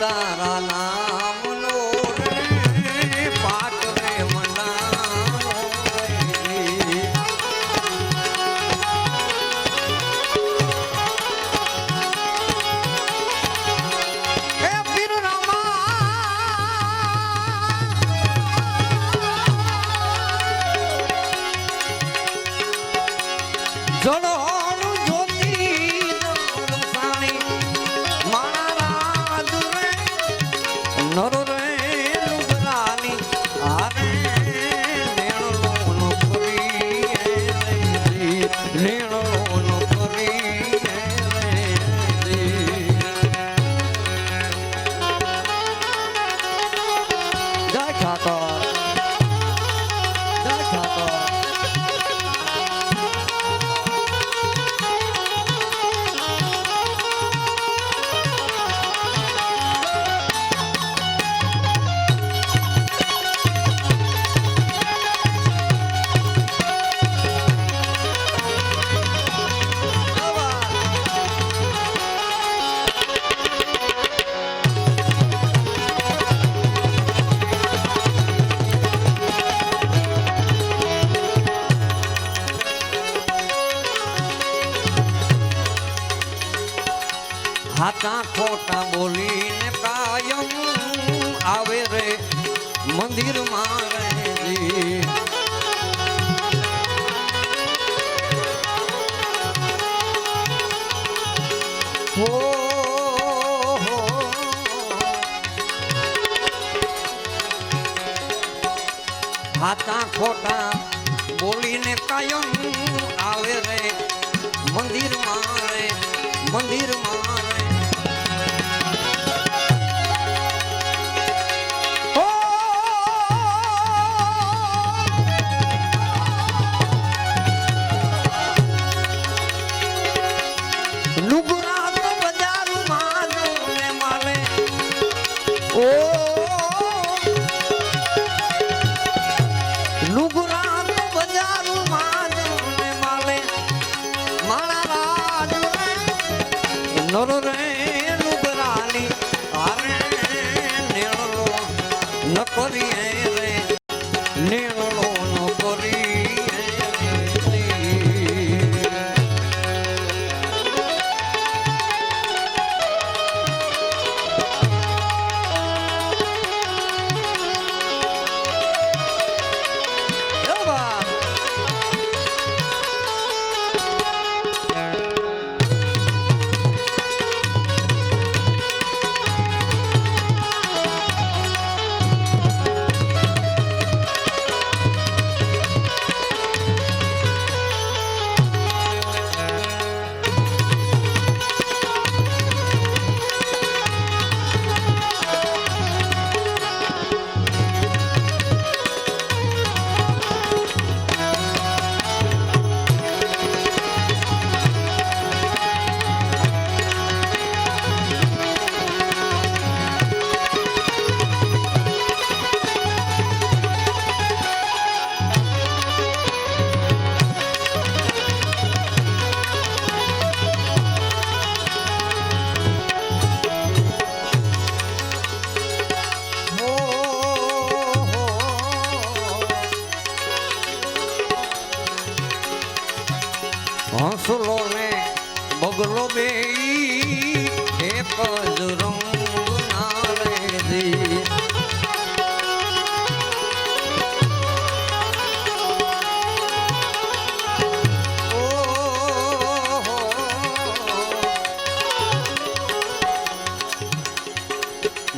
তারা હાથા ખોટા બોલીને કાયમ આવે રે, મંદિરમાં રહેજી હો હો. ખોટા બોલીને કાયમ આવે રે, મંદિરમાં મારે મંદિરમાં રે નર રે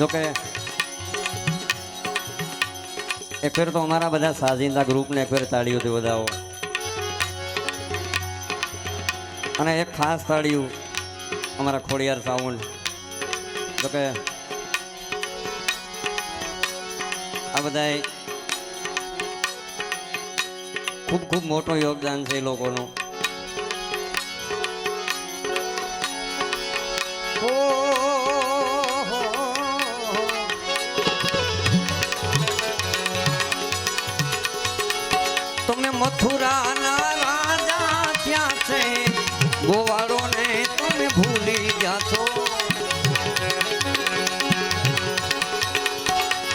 જોકે એક ફેર તો અમારા બધા સાજિંદા ગ્રુપને એક ફેર તાળીઓથી વધાવો. અને એક ખાસ તાળીયું અમારા ખોડિયાર સાઉન્ડ જોકે આ બધાય ખૂબ ખૂબ મોટું યોગદાન છે એ લોકોનું.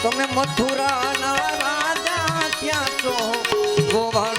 તમે મથુરા ના રાજા ક્યાં છો. ગોવાળ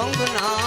એક